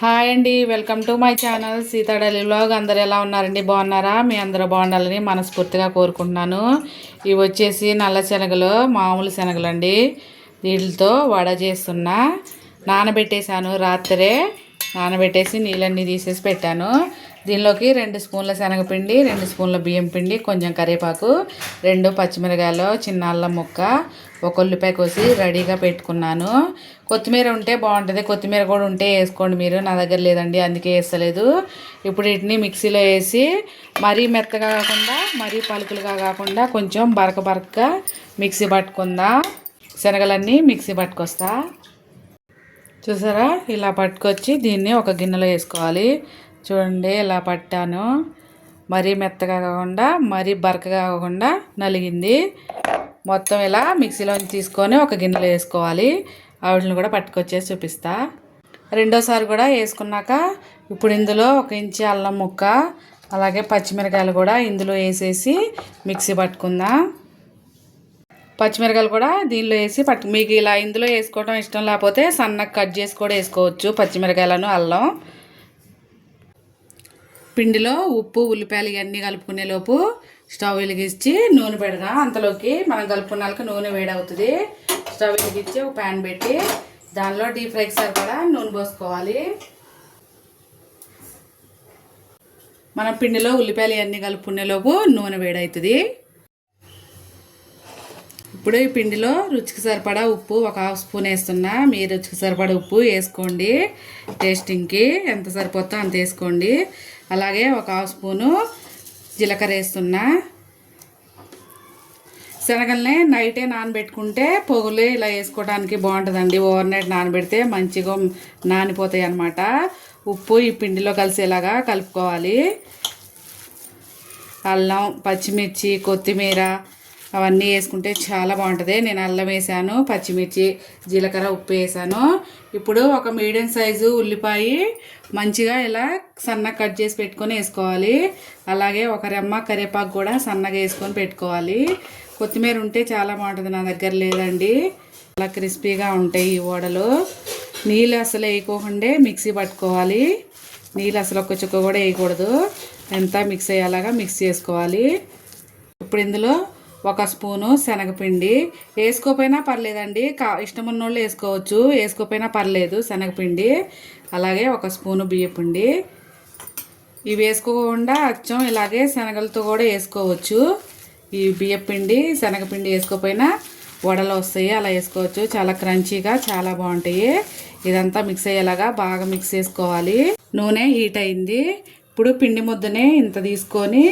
Hi అండి welcome to my channel సీతాడలి vlog. అందరు ఎలా ఉన్నారండి? బాగున్నారా? మీ అందరూ బాగుండాలని మనస్ఫూర్తిగా కోరుకుంటున్నాను. ఇవి వచ్చేసి నల్ల శనగలు మామూలు శనగలు అండి వీటితో వడ చేస్తున్నా. నానబెట్టేశాను రాత్రే. నానబెట్టేసి నీళ్ళన్నీ తీసేసి పెట్టాను. దీనిలోకి రెండు స్పూన్ల శనగపిండి రెండు స్పూన్ల బియ్యం పిండి కొంచెం కరివేపాకు రెండు పచ్చిమిరకాయలు చిన్న అల్లం ముక్క ఒక ఉల్లిపాయ కోసి రెడీగా పెట్టుకున్నాను. కొత్తిమీర ఉంటే బాగుంటుంది. కొత్తిమీర కూడా ఉంటే వేసుకోండి మీరు. నా దగ్గర లేదండి అందుకే వేస్తలేదు. ఇప్పుడు వీటిని మిక్సీలో వేసి మరీ మెత్తగా కాకుండా మరీ పలుకులుగా కాకుండా కొంచెం బరక బరకగా మిక్సీ పట్టుకుందాం. శనగలన్నీ మిక్సీ పట్టుకొస్తా. చూసారా? ఇలా పట్టుకొచ్చి దీన్ని ఒక గిన్నెలో వేసుకోవాలి. చూడండి ఇలా పట్టాను. మరీ మెత్తగా కాకుండా మరీ బరకగా కాకుండా నలిగింది. మొత్తం ఇలా మిక్సీలోంచి తీసుకొని ఒక గిన్నెలో వేసుకోవాలి. ఆవిడని కూడా పట్టుకొచ్చేసి చూపిస్తా. రెండోసారి కూడా వేసుకున్నాక ఇప్పుడు ఇందులో ఒక ఇంచి అల్లం ముక్క అలాగే పచ్చిమిరకాయలు కూడా ఇందులో వేసేసి మిక్సీ పట్టుకుందాం. పచ్చిమిరకాయలు కూడా దీనిలో వేసి పట్టు మీకు ఇలా ఇందులో వేసుకోవడం ఇష్టం లేకపోతే సన్నగా కట్ చేసి కూడా వేసుకోవచ్చు పచ్చిమిరకాయలను అల్లం. పిండిలో ఉప్పు ఉల్లిపాయలు ఇవన్నీ కలుపుకునే లోపు స్టవ్ వెలిగించి నూనె పెడదాం అంతలోకి మనం కలుపుకున్నాక నూనె వేడవుతుంది. స్టవ్ వెలిగించి ఒక ప్యాన్ పెట్టి దానిలో డీప్ ఫ్రైకి సరిపడా నూనె పోసుకోవాలి. మనం పిండిలో ఉల్లిపాయలు ఇవన్నీ కలుపుకునే లోపు నూనె వేడవుతుంది. ఇప్పుడు ఈ పిండిలో రుచికి సరిపడా ఉప్పు ఒక హాఫ్ స్పూన్ వేస్తున్నా. మీ రుచికి సరిపడా ఉప్పు వేసుకోండి. టేస్టింగ్కి ఎంత సరిపోతుందో అంత వేసుకోండి. అలాగే ఒక హాఫ్ స్పూను జీలకర్ర వేస్తున్నా. శనగల్ని నైటే నానబెట్టుకుంటే పొగులు ఇలా వేసుకోవడానికి బాగుంటుందండి. ఓవర్ నైట్ నానబెడితే మంచిగా నానిపోతాయి అన్నమాట. ఉప్పు ఈ పిండిలో కలిసేలాగా కలుపుకోవాలి. అల్లం పచ్చిమిర్చి కొత్తిమీర అవన్నీ వేసుకుంటే చాలా బాగుంటుంది. నేను అల్లం వేసాను పచ్చిమిర్చి జీలకర్ర ఉప్పు వేసాను. ఇప్పుడు ఒక మీడియం సైజు ఉల్లిపాయ మంచిగా ఇలా సన్నగా కట్ చేసి పెట్టుకొని వేసుకోవాలి. అలాగే ఒక రెమ్మ కరివేపాకు కూడా సన్నగా వేసుకొని పెట్టుకోవాలి. కొత్తిమీర ఉంటే చాలా బాగుంటుంది నా దగ్గర లేదండి. చాలా క్రిస్పీగా ఉంటాయి ఈ వడలు. నీళ్ళు అసలు వేయకోకుండా మిక్సీ పట్టుకోవాలి. నీళ్ళు అసలు ఒక్క చుక్క కూడా వేయకూడదు. ఎంత మిక్స్ అయ్యేలాగా మిక్స్ చేసుకోవాలి. ఇప్పుడు ఇందులో ఒక స్పూను శనగపిండి. వేసుకోపోయినా పర్లేదండి. కా ఇష్టం ఉన్నోళ్ళు వేసుకోవచ్చు. వేసుకోపోయినా పర్లేదు శనగపిండి. అలాగే ఒక స్పూను బియ్యపిండి. ఇవి వేసుకోకుండా అచ్చం ఇలాగే శనగలతో కూడా వేసుకోవచ్చు. ఈ బియ్యపిండి శనగపిండి వేసుకోపోయినా వడలు వస్తాయి. అలా వేసుకోవచ్చు. చాలా క్రంచీగా చాలా బాగుంటాయి. ఇదంతా మిక్స్ అయ్యేలాగా బాగా మిక్స్ చేసుకోవాలి. నూనె హీట్ అయింది. ఇప్పుడు పిండి ముద్దనే ఇంత తీసుకొని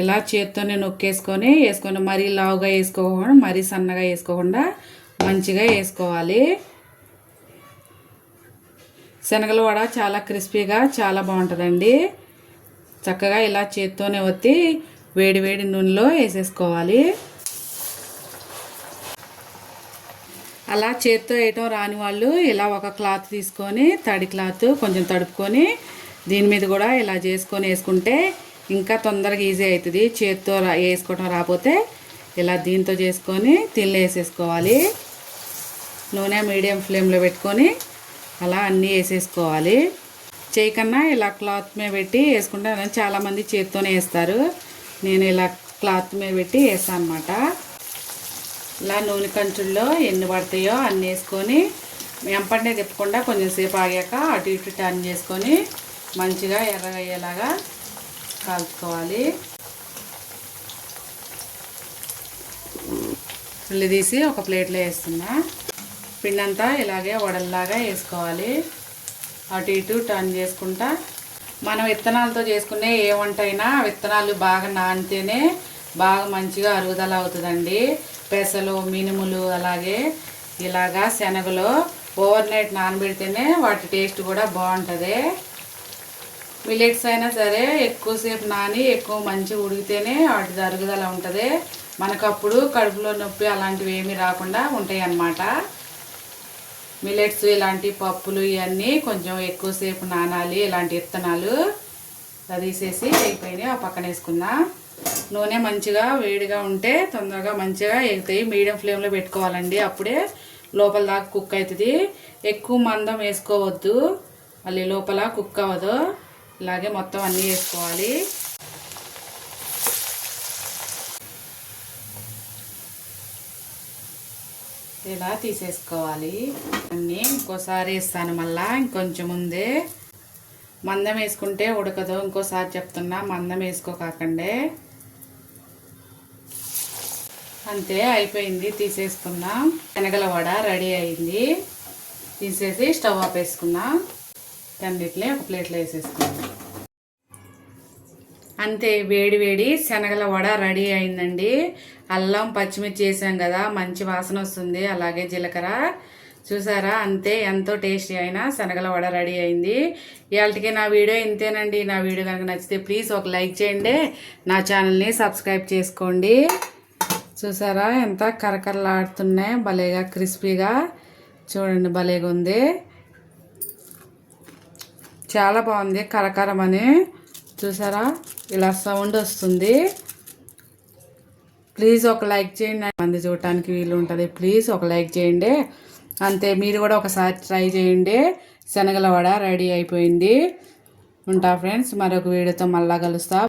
ఇలా చేత్తోనే నొక్కేసుకొని వేసుకొని మరీ లావుగా వేసుకోకుండా మరీ సన్నగా వేసుకోకుండా మంచిగా వేసుకోవాలి. శనగల వడ చాలా క్రిస్పీగా చాలా బాగుంటుందండి. చక్కగా ఇలా చేత్తోనే ఒత్తి వేడి వేడి నూనెలో వేసేసుకోవాలి. అలా చేత్తో వేయటం రాని వాళ్ళు ఇలా ఒక క్లాత్ తీసుకొని తడి క్లాత్ కొంచెం తడుపుకొని దీని మీద కూడా ఇలా చేసుకొని వేసుకుంటే ఇంకా తొందరగా ఈజీ అవుతుంది. చేత్తో రా వేసుకోవడం రాకపోతే ఇలా దీంతో చేసుకొని తిల్లు వేసేసుకోవాలి. నూనె మీడియం ఫ్లేమ్లో పెట్టుకొని అలా అన్నీ వేసేసుకోవాలి. చేయి కన్నా ఇలా క్లాత్ మీద పెట్టి వేసుకుంటే చాలామంది చేత్తోనే వేస్తారు. నేను ఇలా క్లాత్ మీద పెట్టి వేస్తాను అనమాట ఇలా నూనె కంచుల్లో ఎన్ని పడతాయో అన్నీ వేసుకొని ఎంపంటే తిప్పకుండా కొంచెం సేపు ఆగాక అటు ఇటు టర్న్ చేసుకొని మంచిగా ఎర్రగయ్యేలాగా కాల్చుకోవాలి ఉల్లి తీసి ఒక ప్లేట్లో వేస్తున్నా. పిండి అంతా ఇలాగే వడల్లాగా వేసుకోవాలి. అటు ఇటు టర్న్ చేసుకుంటా. మనం విత్తనాలతో చేసుకునే ఏ వంట అయినా విత్తనాలు బాగా నానితేనే బాగా మంచిగా అరుగుదల అవుతుందండి. పెసలు మినుములు అలాగే ఇలాగా శనగలు ఓవర్ నైట్ నానబెడితేనే వాటి టేస్ట్ కూడా బాగుంటుంది. మిల్లెట్స్ అయినా సరే ఎక్కువసేపు నాని ఎక్కువ మంచి ఉడికితేనే వాటి జరుగుదల ఉంటుంది. మనకప్పుడు కడుపులో నొప్పి అలాంటివి ఏమీ రాకుండా ఉంటాయి అన్నమాట మిల్లెట్స్ ఇలాంటి పప్పులు ఇవన్నీ కొంచెం ఎక్కువసేపు నానాలి ఇలాంటి విత్తనాలు అది తీసేసి అయిపోయినాయి. ఆ పక్కన వేసుకుందాం. నూనె మంచిగా వేడిగా ఉంటే తొందరగా మంచిగా ఎగుతాయి. మీడియం ఫ్లేమ్లో పెట్టుకోవాలండి. అప్పుడే లోపల దాకా కుక్ అవుతుంది. ఎక్కువ మందం వేసుకోవద్దు. మళ్ళీ లోపల కుక్ అవ్వదు. ఇలాగే మొత్తం అన్నీ వేసుకోవాలి. ఇలా తీసేసుకోవాలి. అన్నీ ఇంకోసారి వేస్తాను మళ్ళా ఇంకొంచెం ముందే. మందం వేసుకుంటే ఉడకదు. ఇంకోసారి చెప్తున్నా మందం వేసుకోకాకండే. అంతే అయిపోయింది తీసేసుకుందాం శనగల వడ రెడీ అయింది. తీసేసి స్టవ్ ఆఫ్ వేసుకుందాం అన్నిటిని ఒక ప్లేట్లో వేసేసుకుందాం అంతే వేడి వేడి శనగల వడ రెడీ అయిందండి. అల్లం పచ్చిమిర్చి వేసాం కదా మంచి వాసన వస్తుంది. అలాగే జీలకర్ర. చూసారా? అంతే ఎంతో టేస్టీ అయిన శనగల వడ రెడీ అయింది. ఇవాళకి నా వీడియో ఇంతేనండి. నా వీడియో కనుక నచ్చితే ప్లీజ్ ఒక లైక్ చేయండి. నా ఛానల్ని సబ్స్క్రైబ్ చేసుకోండి. చూసారా? ఎంత కరకరలాడుతున్నాయి. భలేగా క్రిస్పీగా. చూడండి భలేగా ఉంది చాలా బాగుంది. కరకరమని చూసారా? ఇలా సౌండ్ వస్తుంది. ప్లీజ్ ఒక లైక్ చేయండి. మంది చూడటానికి వీలు ఉంటుంది. ప్లీజ్ ఒక లైక్ చేయండి. అంతే మీరు కూడా ఒకసారి ట్రై చేయండి. శనగల వడ రెడీ అయిపోయింది. ఉంటా ఫ్రెండ్స్ మరొక వీడియోతో మళ్ళా కలుస్తా.